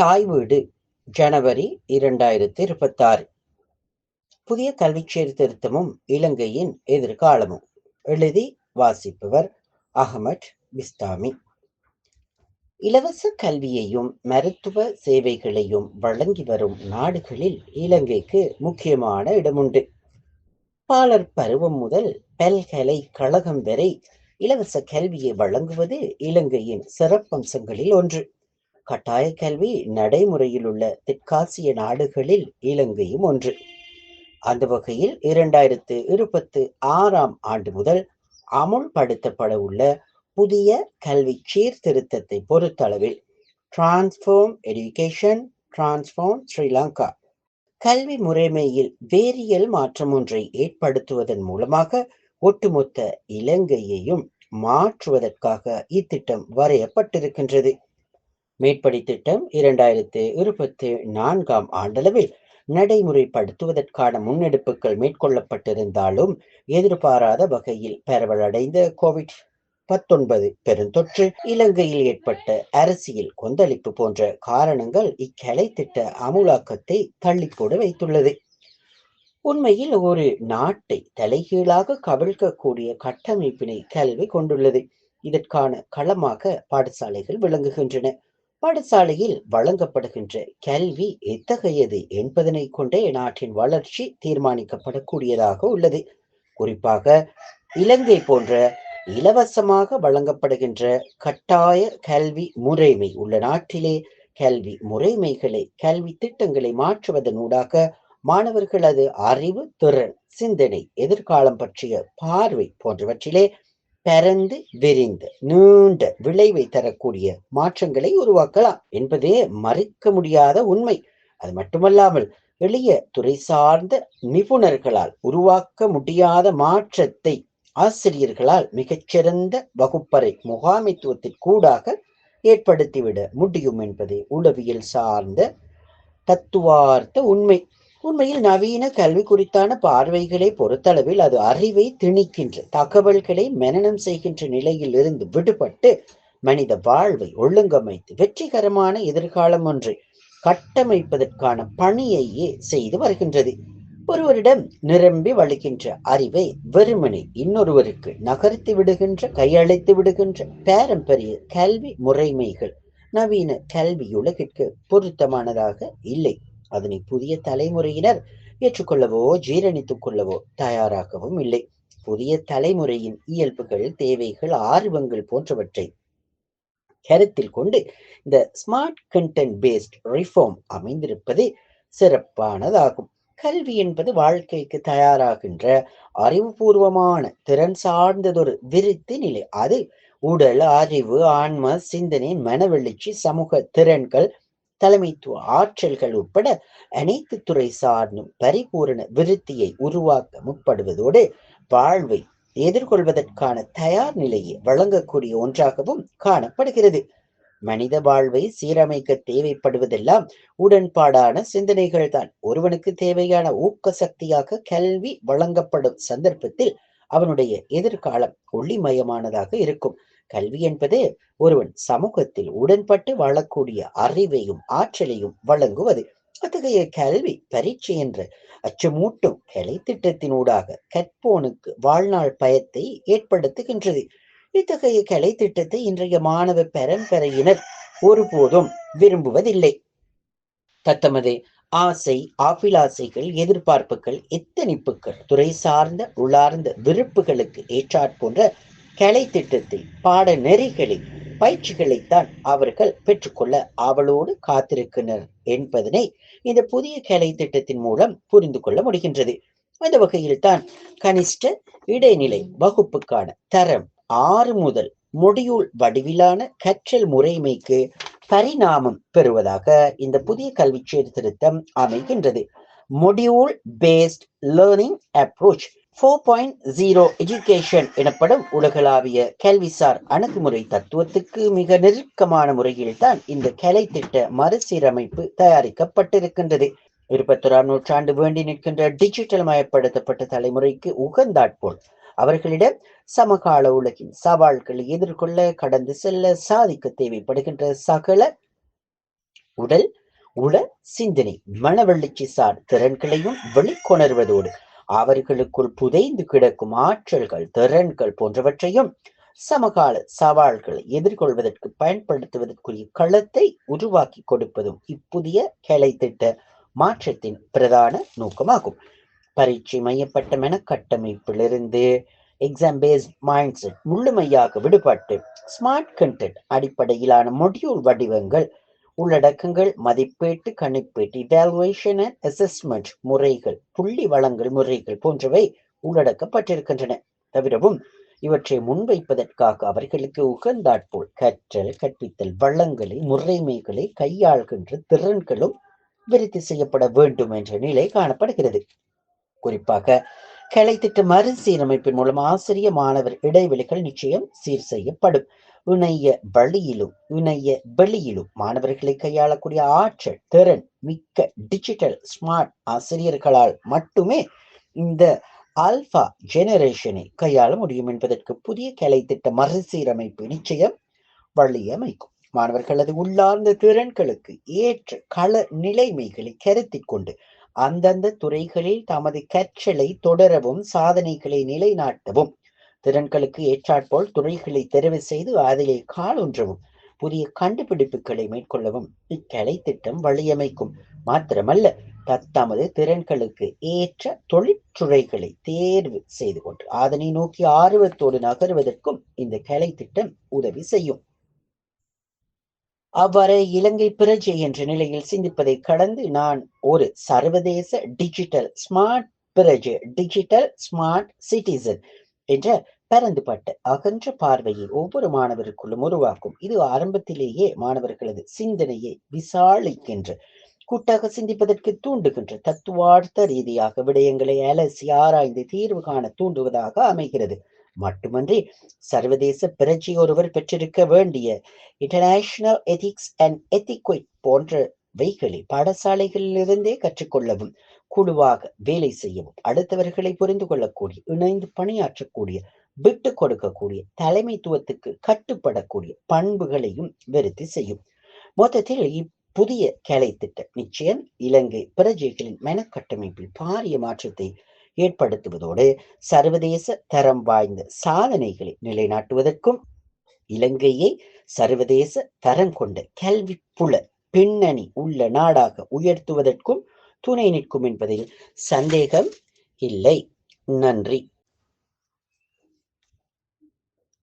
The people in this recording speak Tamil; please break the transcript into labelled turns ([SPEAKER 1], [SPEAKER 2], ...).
[SPEAKER 1] தாய் வீடு ஜனவரி இரண்டாயிரத்தி இருபத்தாறு புதிய கல்வி சீர்திருத்தமும் இலங்கையின் எதிர்காலமும். எழுதி வாசிப்பவர் அகமட் பிஸ்தாமி. இலவச கல்வியையும் மருத்துவ சேவைகளையும் வழங்கி வரும் நாடுகளில் இலங்கைக்கு முக்கியமான இடமுண்டு. பாலர் பருவம் முதல் பல்கலைக்கழகம் வரை இலவச கல்வியை வழங்குவது இலங்கையின் சிறப்பம்சங்களில் ஒன்று. கட்டாய கல்வி நடைமுறையில் உள்ள தெற்காசிய நாடுகளில் இலங்கையும் ஒன்று. அந்த வகையில் இரண்டாயிரத்து இருபத்து ஆறாம் ஆண்டு முதல் அமுல்படுத்தப்பட உள்ள புதிய கல்வி சீர்திருத்தத்தை பொறுத்தளவில் டிரான்ஸ்ஃபார்ம் எஜுகேஷன் டிரான்ஸ்ஃபார்ம் ஸ்ரீலங்கா கல்வி முறைமையில் வேரியல் மாற்றம் ஒன்றை ஏற்படுத்துவதன் மூலமாக ஒட்டுமொத்த இலங்கையையும் மாற்றுவதற்காக இத்திட்டம் வரையப்பட்டிருக்கின்றது. மேற்படி திட்டம் இரண்டாயிரத்து இருபத்தி நான்காம் ஆண்டளவில் நடைமுறைப்படுத்துவதற்கான முன்னெடுப்புகள் மேற்கொள்ளப்பட்டிருந்தாலும் எதிர்பாராத வகையில் பரவலடைந்த கோவிட் பத்தொன்பது பெருந்தொற்று இலங்கையில் ஏற்பட்ட அரசியல் கொந்தளிப்பு போன்ற காரணங்கள் இக்கலை திட்ட அமுலாக்கத்தை தள்ளிப்போட வைத்துள்ளது. உண்மையில் ஒரு நாட்டை தலைகீழாக கவிழ்க்கக்கூடிய கட்டமைப்பினை கல்வி கொண்டுள்ளது. இதற்கான களமாக பாடசாலைகள் விளங்குகின்றன. பாடசாலையில் வழங்கப்படுகின்ற கல்வி எத்தகையது என்பதனை கொண்டே நாட்டின் வளர்ச்சி தீர்மானிக்கப்படக்கூடியதாக உள்ளது. குறிப்பாக இலங்கை போன்ற இலவசமாக வழங்கப்படுகின்ற கட்டாய கல்வி முறைமை உள்ள நாட்டிலே கல்வி முறைமைகளை கல்வி திட்டங்களை மாற்றுவதனூடாக மாணவர்களது அறிவு திறன் சிந்தனை எதிர்காலம் பற்றிய பார்வை போன்றவற்றிலே பரந்து விரிந்து நீண்ட விளைவை தரக்கூடிய மாற்றங்களை உருவாக்கலாம் என்பதே மறுக்க முடியாத உண்மை. அது மட்டுமல்லாமல் எளிய துறை சார்ந்த நிபுணர்களால் உருவாக்க முடியாத மாற்றத்தை ஆசிரியர்களால் மிகச்சிறந்த வகுப்பறை முகாமைத்துவத்திற்கூடாக ஏற்படுத்திவிட முடியும் என்பதே உளவியல் சார்ந்த தத்துவார்த்த உண்மை. உண்மையில் நவீன கல்வி குறித்தான பார்வைகளை பொறுத்தளவில் அது அறிவை திணிக்கின்ற தகவல்களை மனநம் செய்கின்ற நிலையில் இருந்து விடுபட்டு மனித வாழ்வை ஒழுங்கமைத்து வெற்றிகரமான எதிர்காலம் ஒன்றை கட்டமைப்பதற்கான பணியையே செய்து வருகின்றது. ஒருவரிடம் நிரம்பி வழிகின்ற அறிவை வெறுமனை இன்னொருவருக்கு நகர்த்தி விடுகின்ற கையழைத்து விடுகின்ற பாரம்பரிய கல்வி முறைமைகள் நவீன கல்வியுலகிற்கு பொருத்தமானதாக இல்லை. அதனை புதிய தலைமுறையினர் ஏற்றுக்கொள்ளவோ ஜீரணித்துக் கொள்ளவோ தயாராகவும் இல்லை. புதிய தலைமுறையின் இயல்புகள் தேவைகள் ஆர்வங்கள் போன்றவற்றை கருத்தில் கொண்டு இந்த ஸ்மார்ட் கண்டென்ட் பேஸ்ட் ரிஃபார்ம் அமைந்திருப்பது சிறப்பானதாகும். கல்வி என்பது வாழ்க்கைக்கு தயாராகின்ற அறிவுபூர்வமான திறன் சார்ந்ததொரு விருத்தி நிலை. அது உடல் அறிவு ஆன்ம சிந்தனை மனவெழுச்சி சமூக திறன்கள் தலைமைத்துவ ஆற்றல்கள் உட்பட அனைத்து துறை சார்ந்தும் பரிபூரண விருத்தியை உருவாக்க முற்படுவதோடு வாழ்வை எதிர்கொள்வதற்கான தயார் நிலையை வழங்கக்கூடிய ஒன்றாகவும் காணப்படுகிறது. மனித வாழ்வை சீரமைக்க தேவைப்படுவதெல்லாம் உடன்பாடான சிந்தனைகள் தான். ஒருவனுக்கு தேவையான ஊக்க சக்தியாக கல்வி வழங்கப்படும் சந்தர்ப்பத்தில் அவனுடைய எதிர்காலம் ஒளிமயமானதாக இருக்கும். கல்வி என்பது ஒருவன் சமூகத்தில் உடன்பட்டு வாழக்கூடிய அறிவையும் ஆற்றலையும் வழங்குவது. அத்தகைய கல்வி பரீட்சை என்ற அச்சமூட்டும் கலை திட்டத்தினூடாக கற்போனுக்கு வாழ்நாள் பயத்தை ஏற்படுத்துகின்றது. இத்தகைய கலை திட்டத்தை இன்றைய மாணவ பரம்பரையினர் ஒருபோதும் விரும்புவதில்லை. தத்தமது ஆசை ஆபிலாசைகள் எதிர்பார்ப்புகள் எத்தனிப்புகள் துறை சார்ந்த உள்ளார்ந்த விருப்புகளுக்கு ஏற்றாற்போன்ற கலை திட்டத்தில் பாட நெறிகளில் பயிற்சிகளைத்தான் அவர்கள் பெற்றுக்கொள்ள ஆவலோடு காத்திருக்கின்றனர் என்பதனை இந்த புதிய கலை திட்டத்தின் மூலம் புரிந்து கொள்ள முடிகின்றது. அந்த வகையில் தான் கனிஷ்ட இடைநிலை வகுப்புக்கான தரம் ஆறு முதல் முடியூல் வடிவிலான கற்றல் முறைமைக்கு பரிணாமம் பெறுவதாக இந்த புதிய கல்வி சீர்திருத்தம் அமைகின்றது. Module based learning approach four point zero education எனப்படும் உலகளாவிய கல்விசார் அணுகுமுறை தத்துவத்துக்கு மிக நெருக்கமான முறையில் தான் இந்த கலை திட்ட மறுசீரமைப்பு தயாரிக்கப்பட்டிருக்கின்றது. இருபத்தொராம் நூற்றாண்டு வேண்டி நிற்கின்ற டிஜிட்டல் மயப்படுத்தப்பட்ட தலைமுறைக்கு உகந்தாட்போல் அவர்களிடம் சமகால உலகின் சவால்களை எதிர்கொள்ள கடந்து செல்ல சாதிக்க தேவைப்படுகின்ற சகல உடல் உள சிந்தனை மனவெழுச்சி சார் திறன்களையும் வெளிக்கொணர்வதோடு அவர்களுக்குள் புதைந்து கிடக்கும் ஆற்றல்கள் திறன்கள் போன்றவற்றையும் சமகால சவால்களை எதிர்கொள்வதற்கு பயன்படுத்துவதற்குரிய களத்தை உருவாக்கி கொடுப்பதும் இப்புதிய கலை திட்ட மாற்றத்தின் பிரதான நோக்கமாகும். பரீட்சை மையப்பட்ட மெனக்கட்டமைப்பிலிருந்து எக்ஸாம் பேஸ்ட் மைண்ட் செட் முழுமையாக விடுபட்டு ஸ்மார்ட் கண்டென்ட் அடிப்படையிலான மொடியூல் வடிவங்கள் உள்ளடக்கங்கள் மதிப்பீட்டு கணிப்பீட்டு இவாலுவேஷன் அண்ட் அசஸ்மெண்ட் முறைகள் புள்ளி வளங்கள் முறைகள் போன்றவை உள்ளடக்கப்பட்டிருக்கின்றன. தவிரவும் இவற்றை முன்வைப்பதற்காக அவர்களுக்கு உகந்தாற்போல் கற்றல் கற்பித்தல் வளங்களை முறைமைகளை கையாள்கின்ற திறன்களும் விருத்தி செய்யப்பட வேண்டும் என்ற நிலை காணப்படுகிறது. குறிப்பாக கிளைத்திட்ட திட்ட மறுசீரமைப்பின் மூலம் ஆசிரிய மாணவர் இடைவெளிகள் நிச்சயம் சீர் செய்யப்படும். இணைய வழியிலும் இணைய வெளியிலும் மாணவர்களை கையாளக்கூடிய ஆற்றல் திறன் மிக்க டிஜிட்டல் ஸ்மார்ட் ஆசிரியர்களால் மட்டுமே இந்த ஆல்பா ஜெனரேஷனை கையாள முடியும் என்பதற்கு புதிய கலை திட்ட மறுசீரமைப்பு நிச்சயம் வழியமைக்கும் மாணவர்களது உள்ளார்ந்த திறன்களுக்கு ஏற்ற கள நிலைமைகளை கருத்தில் கொண்டு அந்தந்த துறைகளில் தமது கற்றலை தொடரவும் சாதனைகளை நிலைநாட்டவும். திறன்களுக்கு ஏற்றாற்போல் துறைகளை தெரிவு செய்து அதிலே காலொன்றவும் புதிய கண்டுபிடிப்புகளை மேற்கொள்ளவும் இக்கலை திட்டம் வழியமைக்கும். மாத்திரமல்ல தத்தமது திறன்களுக்கு ஏற்ற தொழிற்துறைகளை தேர்வு செய்து கொண்டு அதனை நோக்கி ஆர்வத்தோடு நகர்வதற்கும் இந்த கலை திட்டம் உதவி செய்யும். அவ்வாறு இலங்கை பிரஜை என்ற நிலையில் சிந்திப்பதை கடந்து நான் ஒரு சர்வதேச டிஜிட்டல் ஸ்மார்ட் பிரஜை டிஜிட்டல் ஸ்மார்ட் சிட்டிசன் என்ற பரந்துபட்ட அகன்ற பார்வையை ஒவ்வொரு மாணவருக்குள்ளும் உருவாக்கும். இது ஆரம்பத்திலேயே மாணவர்களது சிந்தனையை விசாலிக்கின்ற கூட்டாக சிந்திப்பதற்கு தூண்டுகின்ற தத்துவார்த்த ரீதியாக விடயங்களை அலசி ஆராய்ந்து தீர்வு காண தூண்டுவதாக அமைகிறது. மட்டுமன்றி சர்வதேச பிரஜை ஒருவர் பெற்றிருக்க வேண்டிய இன்டர்நேஷனல் எதிக்ஸ் அண்ட் எத்திக்வைட் போன்றவைகளை பாடசாலைகளிலிருந்தே கற்றுக்கொள்ளவும் குழுவாக வேலை செய்யவும் அடுத்தவர்களை புரிந்து கொள்ளக்கூடிய இணைந்து பணியாற்றக்கூடிய விட்டு கொடுக்கக்கூடிய தலைமைத்துவத்துக்கு கட்டுப்படக்கூடிய பண்புகளையும் விருத்தி செய்யும். மொத்தத்தில் இப்புதிய கலை திட்டம் நிச்சயம் இலங்கை பிரஜைகளின் மனக்கட்டமைப்பில் பாரிய மாற்றத்தை ஏற்படுத்துவதோடு சர்வதேச தரம் வாய்ந்த சாதனைகளை நிலைநாட்டுவதற்கும் இலங்கையை சர்வதேச தரம் கொண்ட கல்வி புல பின்னணி உள்ள நாடாக உயர்த்துவதற்கும் துணை நிற்கும் என்பதில் சந்தேகம் இல்லை. நன்றி.